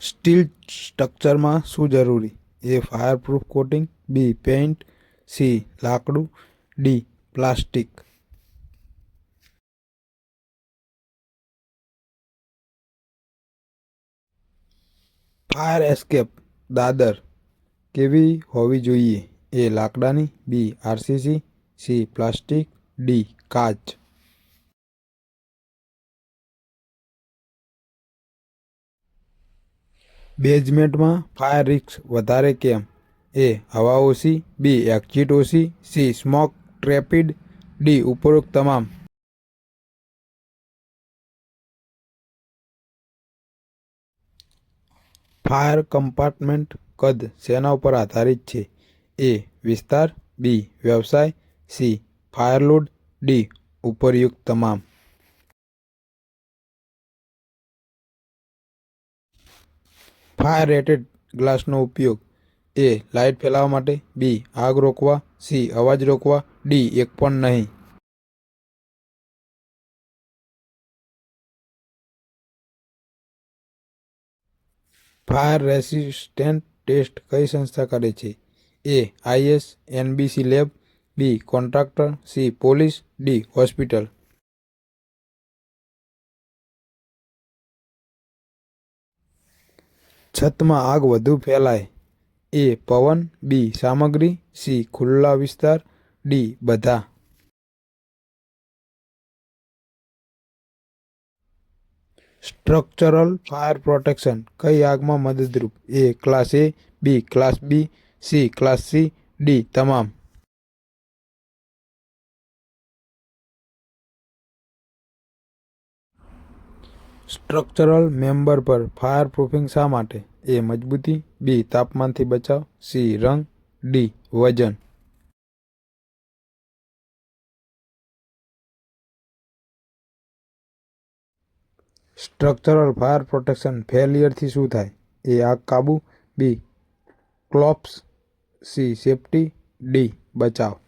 Steel સ્ટ્રક્ચરમાં શું જરૂરી? A fireproof coating, B paint, C લાકડું, ડી પ્લાસ્ટિક. ફાયર એસ્કેપ, દાદર. કેવી હોવી જોઈએ? એ લાકડાની, B RCC C plastic, D કાચ. બેઝમેન્ટમાં ફાયર રિસ્ક વધારે કેમ? એ હવા ઓછી, બી એક્ઝિટ ઓછી, સી સ્મોક ટ્રેપિડ ડી ઉપરોક્ત તમામ. ફાયર કમ્પાર્ટમેન્ટ કદ શેના ઉપર આધારિત છે. એ વિસ્તાર, બી વ્યવસાય, સી ફાયર લોડ, ડી ઉપરયુક્ત તમામ. ફાયર રેટેડ ગ્લાસનો ઉપયોગ. એ લાઇટ ફેલાવવા માટે. બી, આગ રોકવા. સી, અવાજ રોકવા. ડી, એક પણ નહીં. ફાયર રેસિસ્ટન્ટ ટેસ્ટ કઈ સંસ્થા કરે છે? A IS NBC lab. B, contractor. C, police. D, hospital. છતમાં આગ વધુ ફેલાય. એ પવન, બી સામગ્રી, સી ખુલ્લા વિસ્તાર, ડી બધા. સ્ટ્રક્ચરલ ફાયર પ્રોટેક્શન કઈ આગમાં મદદરૂપ? A class A, B class B, C class C, D તમામ. સ્ટ્રક્ચરલ મેમ્બર પર ફાયર પ્રૂફિંગ શા માટે? એ મજબૂતી બી તાપમાનથી બચાવ સી રંગ ડી વજન. સ્ટ્રક્ચરલ ફાયર પ્રોટેક્શન ફેલિયરથી શું થાય? એ આગ કાબુ B collapse C safety D બચાવ.